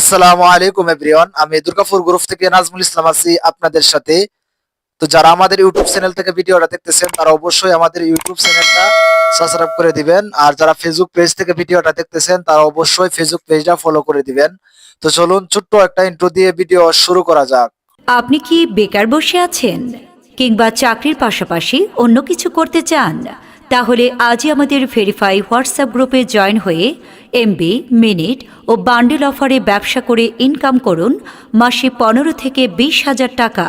আসসালামু আলাইকুম এভরিওয়ান, আমি দুর্গাপুর গ্রুপ থেকে নাজমুল ইসলাম আছি আপনাদের সাথে। তো যারা আমাদের ইউটিউব চ্যানেল থেকে ভিডিওটা দেখতেছেন, তারা অবশ্যই আমাদের ইউটিউব চ্যানেলটা সাবস্ক্রাইব করে দিবেন। আর যারা ফেসবুক পেজ থেকে ভিডিওটা দেখতেছেন, তারা অবশ্যই ফেসবুক পেজটা ফলো করে দিবেন। তো চলুন ছোট্ট একটা ইন্ট্রো দিয়ে ভিডিও শুরু করা যাক। আপনি কি বেকার বসে আছেন কিংবা চাকরির পাশাপাশি অন্য কিছু করতে চান? তাহলে আজই আমাদের ভেরিফাই হোয়াটসঅ্যাপ গ্রুপে জয়েন হয়ে এমবি মিনিট ও বান্ডেল অফারে ব্যবসা করে ইনকাম করুন মাসে পনেরো থেকে বিশ হাজার টাকা।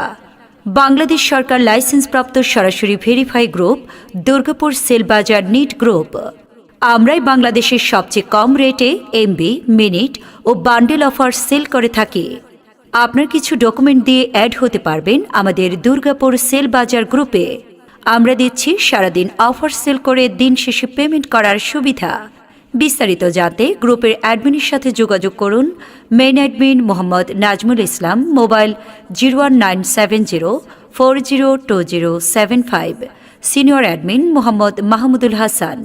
বাংলাদেশ সরকার লাইসেন্সপ্রাপ্ত সরাসরি ভেরিফাই গ্রুপ দুর্গাপুর সেলবাজার নিট গ্রুপ আমরাই বাংলাদেশের সবচেয়ে কম রেটে এমবি মিনিট ও বান্ডেল অফার সেল করে থাকি। আপনার কিছু ডকুমেন্ট দিয়ে অ্যাড হতে পারবেন আমাদের দুর্গাপুর সেল বাজার গ্রুপে আমরা দিচ্ছি সারাদিন অফার সেল করে দিন শেষে পেমেন্ট করার সুবিধা। বিস্তারিত জানতে গ্রুপের অ্যাডমিনের সাথে যোগাযোগ করুন main admin Mohammad Nazmul Islam, mobile zero one nine seven zero four zero two zero seven five. Senior admin Mohammad Mahmudul Hasan,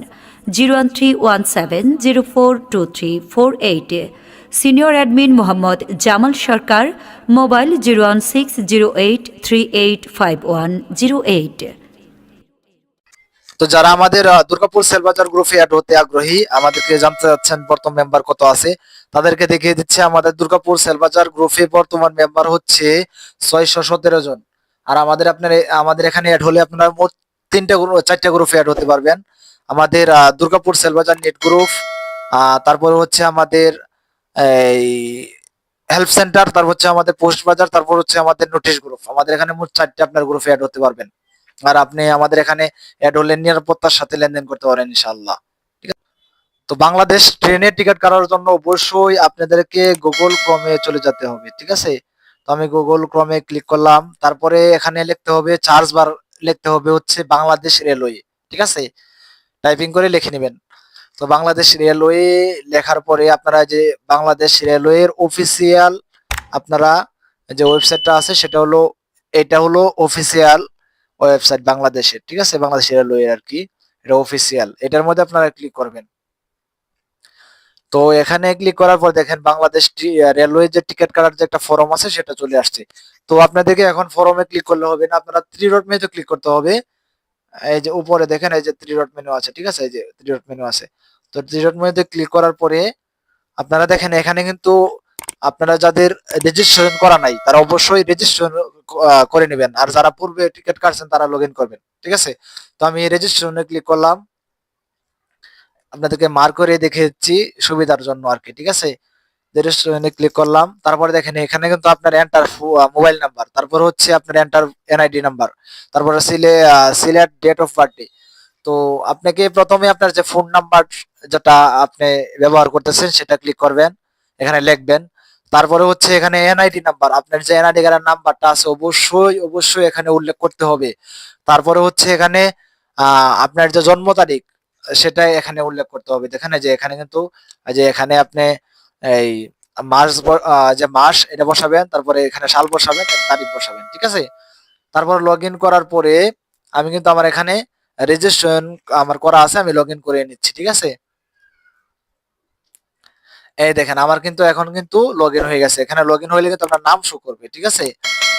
zero one three one seven zero four two three four eight. Senior admin Mohammad Jamal Sarkar, mobile zero one six zero eight three eight five one zero eight. তো যারা আমাদের দুর্গাপুর সেলবাজার গ্রুপে add হতে আগ্রহী, আমাদেরকে জানতে চাচ্ছেন বর্তমান মেম্বার কত আছে, তাদেরকে দেখিয়ে দিচ্ছে আমাদের দুর্গাপুর সেলবাজার গ্রুপে বর্তমান মেম্বার হচ্ছে ছয়শো সতেরো জন। আর আমাদের আপনার আমাদের এখানে অ্যাড হলে আপনারা মোট তিনটা গ্রুপ চারটা গ্রুপে অ্যাড হতে পারবেন। আমাদের দুর্গাপুর সেলবাজার নেট গ্রুপ তারপরে হচ্ছে আমাদের, এই হেল্প সেন্টার তারপর হচ্ছে আমাদের পোস্ট বাজার, তারপর হচ্ছে আমাদের নোটিশ গ্রুপ আমাদের এখানে মোট চারটে আপনার গ্রুপে অ্যাড হতে পারবেন। আর আপনি আমাদের এখানে অ্যাড সাথে লেনদেন করতে পারেন ইনশাল্লাহ ঠিক আছে? তো বাংলাদেশ ট্রেনের টিকিট কাটার জন্য অবশ্যই আপনাদেরকে গুগল ক্রমে চলে যেতে হবে, ঠিক আছে? তো আমি গুগল ক্রমে ক্লিক করলাম, তারপরে এখানে লিখতে হবে চার্জ বার লিখতে হবে হচ্ছে বাংলাদেশ রেলওয়ে ঠিক আছে? টাইপিং করে লিখে নেবেন। তো বাংলাদেশ রেলওয়ে লেখার পরে আপনারা যে বাংলাদেশ রেলওয়ের অফিসিয়াল আপনারা যে ওয়েবসাইটটা আছে সেটা হলো, এটা হলো অফিসিয়াল ওয়েবসাইট বাংলাদেশের ঠিক আছে? বাংলাদেশের রেলওয়ে আর কি, এটা অফিসিয়াল এটার মধ্যে আপনারা ক্লিক করবেন। তো এখানে ক্লিক করার পর দেখেন বাংলাদেশ রেলওয়ে যে টিকিট কাটার যে একটা ফর্ম আছে, সেটা চলে আসছে। তো আপনাদেরকে এখন ফর্মে ক্লিক করলে হবে না, আপনারা থ্রি ডট মেনুতে ক্লিক করতে হবে। এই যে উপরে দেখেন, এই যে থ্রি ডট মেনু আছে, ঠিক আছে? এই যে থ্রি ডট মেনু আছে। তো থ্রি ডট মেনুতে ক্লিক করার পরে আপনারা দেখেন, এখানে কিন্তু আপনারা যাদের রেজিস্ট্রেশন করা নাই, তারা অবশ্যই রেজিস্ট্রেশন করে নেবেন। আর যারা পূর্বে টিকিট কাটছেন, তারা লগ করবেন। ঠিক আছে? তো আমি রেজিস্ট্রেশনে ক্লিক করলাম। আপনাদেরকে মার্ক করে দেখে দিচ্ছি সুবিধার জন্য আর কি, ঠিক আছে? রেজিস্ট্রেশনে ক্লিক করলাম। তারপরে দেখেন, এখানে কিন্তু আপনার এন্টার মোবাইল নাম্বার তারপর হচ্ছে আপনার এন্টার এনআইডি নাম্বার তারপরে সিলে সিলেক্ট ডেট অফ বার্থডে তো আপনাকে প্রথমে আপনার যে ফোন নাম্বার যেটা আপনি ব্যবহার করতেছেন, সেটা ক্লিক করবেন। এখানে লিখবেন। তারপরে হচ্ছে এখানে এনআইডি নাম্বার আপনার যে এনআইডি কার্ডের নাম্বারটা আছে অবশ্যই অবশ্যই এখানে উল্লেখ করতে হবে। তারপরে হচ্ছে এখানে আপনার যে জন্ম তারিখ, সেটা এখানে উল্লেখ করতে হবে। দেখেন যে এখানে কিন্তু যে এখানে আপনি এই মাস যে মাস, এটা বসাবেন, তারপরে এখানে সাল বসাবেন তারিখ বসাবেন, ঠিক আছে? তারপর লগ করার পরে, আমি কিন্তু আমার এখানে রেজিস্ট্রেশন আমার করা আছে, আমি লগ করে নিচ্ছি, ঠিক আছে? এই দেখেন, আমার কিন্তু এখন কিন্তু লগ হয়ে গেছে। এখানে লগ হইলে কিন্তু আপনার নাম শো করবে, ঠিক আছে?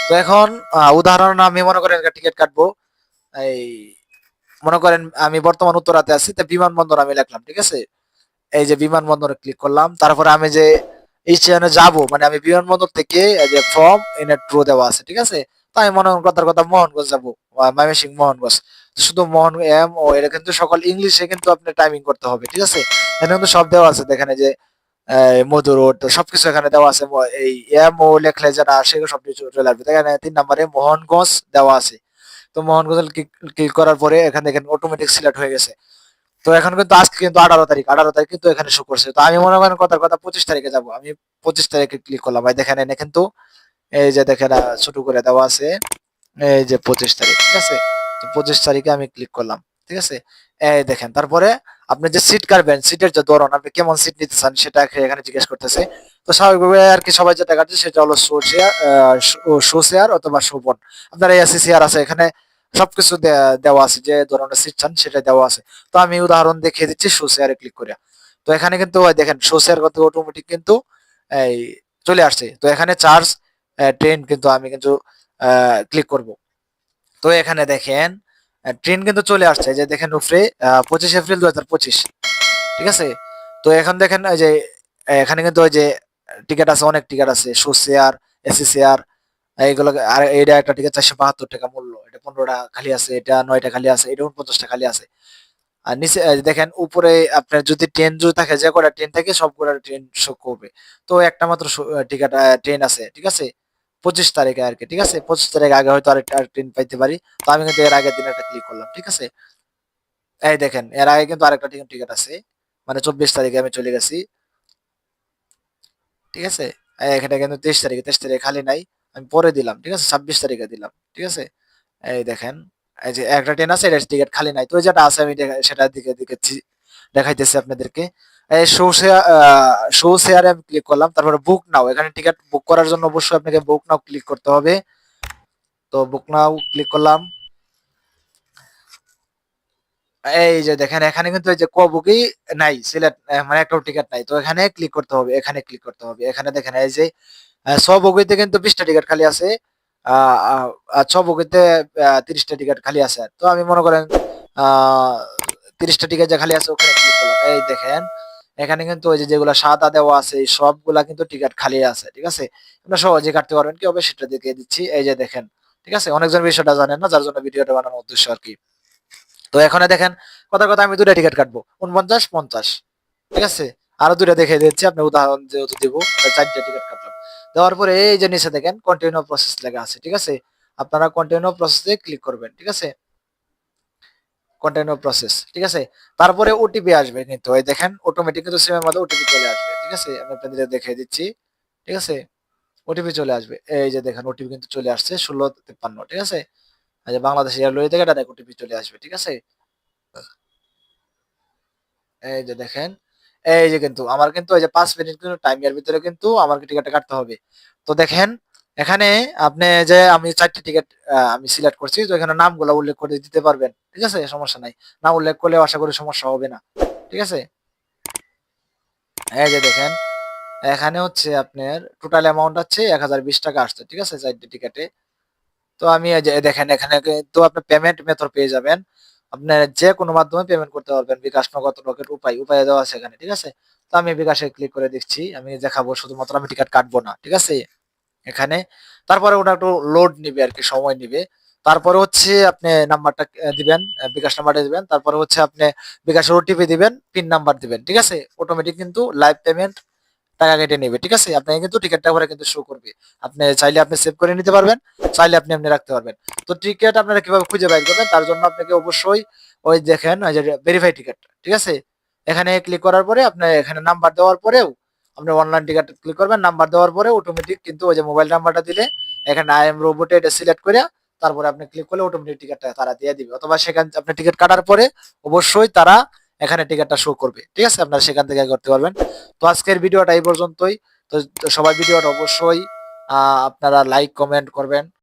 তো এখন উদাহরণ, আমি মনে করেন টিকিট কাটবো। এই, মনে করেন আমি বর্তমান উত্তরাতে আছি, তো বিমানবন্দর আমি লিখলাম, ঠিক আছে? এই যে বিমানবন্দরে ক্লিক করলাম, তারপরে আমি যে স্টেশনে যাব মানে আমি বিমানবন্দর থেকে যে ফর্ম এনে ট্রু দেওয়া আছে, ঠিক আছে? তো আমি মনে কথার কথা মোহনগঞ্জ যাব ময়মনসিং মোহনগঞ্জ। শুধু মোহন, এম, ও এটা কিন্তু সকল ইংলিশে কিন্তু আপনি টাইমিং করতে হবে, ঠিক আছে? এখানে কিন্তু সব দেওয়া আছে, দেখেন যে মধু রোড সবকিছু এখানে দেওয়া আছে। এই এম ও লেখলে যারা সেগুলো সব চলে আসবে। এখানে তিন নম্বরে মোহনগঞ্জ দেওয়া আছে। তো মোহনগঞ্জ ক্লিক করার পরে এখানে দেখেন অটোমেটিক সিলেক্ট হয়ে গেছে। তো এখন কিন্তু আজকে কিন্তু আঠারো তারিখ আঠারো তারিখ কিন্তু এখানে শো করছে। তো আমি মনে করেন কথার কথা পঁচিশ তারিখে যাব। আমি পঁচিশ তারিখে ক্লিক করলাম। ভাই, দেখেন, এনে কিন্তু এই যে দেখেন ছোট করে দেওয়া আছে। এই যে পঁচিশ তারিখ, ঠিক আছে? তো পঁচিশ তারিখে আমি ক্লিক করলাম। ঠিক আছে? এই দেখেন, তারপরে আপনি যে সিট কাটবেন সিটের যে ধরন, আপনি কেমন সিট নিতে চান সেটা এখানে জিজ্ঞেস করতেছে। তো স্বাভাবিকভাবে আর কি সবাই যেটা কাটছে সেটা হলো শো চেয়ার শো চেয়ার অথবা শোভন আপনার এসি চেয়ার আছে, এখানে সবকিছু দেওয়া আছে, যে ধরনের সিট চান সেটা দেওয়া আছে। তো আমি উদাহরণ দেখিয়ে দিচ্ছি শো শেয়ারে ক্লিক করে। তো এখানে কিন্তু দেখেন শো শেয়ার করতে অটোমেটিক কিন্তু, এই চলে আসছে। তো এখানে চার্জ ট্রেন কিন্তু আমি কিন্তু ক্লিক করব। তো এখানে দেখেন ট্রেন কিন্তু চলে আসছে। যে দেখেন উপরে পঁচিশ এপ্রিল দু হাজার পঁচিশ। ঠিক আছে? তো এখন দেখেন যে, এখানে কিন্তু ওই যে, টিকিট আছে, অনেক টিকিট আছে। শো শেয়ার এসি শেয়ার এইগুলো, আর এটা একটা টিকিট চারশো বাহাত্তর টাকা মূল্য। এটা পনেরোটা খালি আছে, এটা নয়টা খালি আছে, এটা উনপঞ্চাশটা খালি আছে। আর নিচে দেখেন, উপরে আপনার যদি ট্রেন যদি থাকে, যে কটা ট্রেন থাকে, সবগুলো ট্রেন শো করবে। তো একটা মাত্র টিকিট ট্রেন আছে, ঠিক আছে? পঁচিশ তারিখে আর কি, ঠিক আছে? পঁচিশ তারিখ আগে হয়তো আরেকটা ট্রেন পাইতে পারি। তো আমি কিন্তু এর আগের দিন একটা ক্লিক করলাম, ঠিক আছে? এই দেখেন, এর আগে কিন্তু আরেকটা টিকিট আছে। মানে চব্বিশ তারিখে আমি চলে গেছি। ঠিক আছে? এখানে কিন্তু তেইশ তারিখে তেইশ তারিখে খালি নাই। আমি পরে দিলাম, ঠিক আছে? ছাব্বিশ তারিখে দিলাম, ঠিক আছে? এই দেখেন, এই যে একটা ট্রেন আছে এটা টিকিট খালি নাই। তো যেটা আছে, আমি সেটার দিকে দিকেছি দেখাইতেছি আপনাদেরকে। শো শেয়ার আমি ক্লিক করলাম। তারপরে বুক নাও এখানে টিকিট বুক করার জন্য অবশ্যই আপনাকে বুক নাও ক্লিক করতে হবে। তো বুক নাও ক্লিক করলাম। এই যে দেখেন, এখানে কিন্তু এই যে ক বুকই নাই সিলেট মানে একটাও টিকিট নাই। তো এখানে ক্লিক করতে হবে, এখানে ক্লিক করতে হবে। এখানে দেখেন, এই যে ছ বগিতে কিন্তু বিশটা টিকিট খালি আছে। ছ বগিতে তিরিশটা টিকিট খালি আছে। তো আমি মনে করেন তিরিশটা টিকিট যে খালি আছে, ওখানে ক্লিক করলাম। এই দেখেন এখানে কিন্তু ওই যেগুলো সাদা দেওয়া আছে, এই সবগুলা কিন্তু টিকিট খালি আছে, ঠিক আছে? আপনারা সহজে কাটতে পারবেন। কি হবে? সেটা দেখিয়ে দিচ্ছি। এই যে দেখেন, ঠিক আছে? অনেকজন বিষয়টা জানেন না, যার জন্য ভিডিওটা বানানোর উদ্দেশ্য আর কি। তো এখানে দেখেন, কথা কথা আমি দুটা টিকিট কাটবো, উনপঞ্চাশ, পঞ্চাশ, ঠিক আছে? আরও দুটা দেখে দিচ্ছি, আপনি উদাহরণ যেহেতু দিব চারটা টিকিট কাটলাম। দেওয়ার পরে এই যে নিচে দেখেন কন্টিনিউ প্রসেস লেখা আছে, ঠিক আছে? আপনারা কন্টিনিউ প্রসেসে ক্লিক করবেন, ঠিক আছে? কন্টিনিউ প্রসেস ঠিক আছে? তারপরে ওটিপি আসবে কিন্তু, এই দেখেন অটোমেটিক কিন্তু সিমের মধ্যে ওটিপি চলে আসবে, ঠিক আছে? আমি আপনাদের দেখিয়ে দিচ্ছি, ঠিক আছে? ওটিপি চলে আসবে, এই যে দেখেন ওটিপি কিন্তু চলে আসছে ষোলো তিপ্পান্ন, ঠিক আছে? যে বাংলাদেশ এয়ারওয়ে থেকে ডাইরেক্ট ওটিপি চলে আসবে, ঠিক আছে? এই যে দেখেন, এই যে কিন্তু, আমার কিন্তু এই যে পাঁচ মিনিট কিন্তু টাইমের ভিতরে কিন্তু আমার টিকিটটা কাটতে হবে। তো দেখেন এখানে আপনি যে আমি চারটি টিকিট আমি সিলেক্ট করছি, তো এখানে নামগুলো উল্লেখ করে দিতে পারবেন, ঠিক আছে? সমস্যা নাই। না উল্লেখ করলে আশা করি সমস্যা হবে না, ঠিক আছে? এই যে দেখেন, এখানে হচ্ছে আপনার টোটাল অ্যামাউন্ট হচ্ছে এক টাকা আসছে, ঠিক আছে, চারটি টিকিটে তো আমি দেখেন, এখানে তো আপনি পেমেন্ট মেথড পেয়ে যাবেন। আপনার যে কোনো মাধ্যমে পেমেন্ট করতে পারবেন, বিকাশ নগদ রকেট উপায় উপায় দেওয়া আছে এখানে, ঠিক আছে? তো আমি বিকাশে ক্লিক করে দিচ্ছি আমি দেখাবো শুধুমাত্র আমি টিকিট কাটবো না, ঠিক আছে? এখানে। তারপরে ওটা একটু লোড নিবে আর কি সময় নিবে। তারপরে হচ্ছে আপনি নাম্বারটা দিবেন বিকাশ নাম্বারটা দিবেন। তারপরে হচ্ছে আপনি বিকাশের ওটিপি দিবেন পিন নাম্বার দিবেন, ঠিক আছে? অটোমেটিক কিন্তু লাইভ পেমেন্ট টাকা কেটে নেবে, ঠিক আছে? আপনাকে কিন্তু টিকিটটা করে কিন্তু শো করবে। আপনি চাইলে আপনি সেভ করে নিতে পারবেন, চাইলে আপনি আপনি রাখতে পারবেন। তো টিকিট আপনারা কীভাবে খুঁজে বাইর করবেন? তার জন্য আপনাকে অবশ্যই ওই দেখেন, ওই যে ভেরিফাই টিকিট ঠিক আছে? এখানে ক্লিক করার পরে আপনি এখানে নাম্বার দেওয়ার পরেও আপনি অনলাইন টিকিট ক্লিক করবেন নাম্বার দেওয়ার পরে অটোমেটিক কিন্তু ওই যে মোবাইল নাম্বারটা দিলে এখানে আই এম রোবটে এটা সিলেক্ট করে তারপরে আপনি ক্লিক করলে অটোমেটিক টিকিটটা তারা দিয়ে দিবে। অথবা সেখান আপনি টিকিট কাটার পরে অবশ্যই তারা এখানে টিকিটটা শো করবে। ঠিক আছে? আপনারা সেখান থেকে করতে পারবেন। তো আজকের ভিডিওটা এই পর্যন্তই। তো সবাই ভিডিওটা অবশ্যই আপনারা লাইক কমেন্ট করবেন।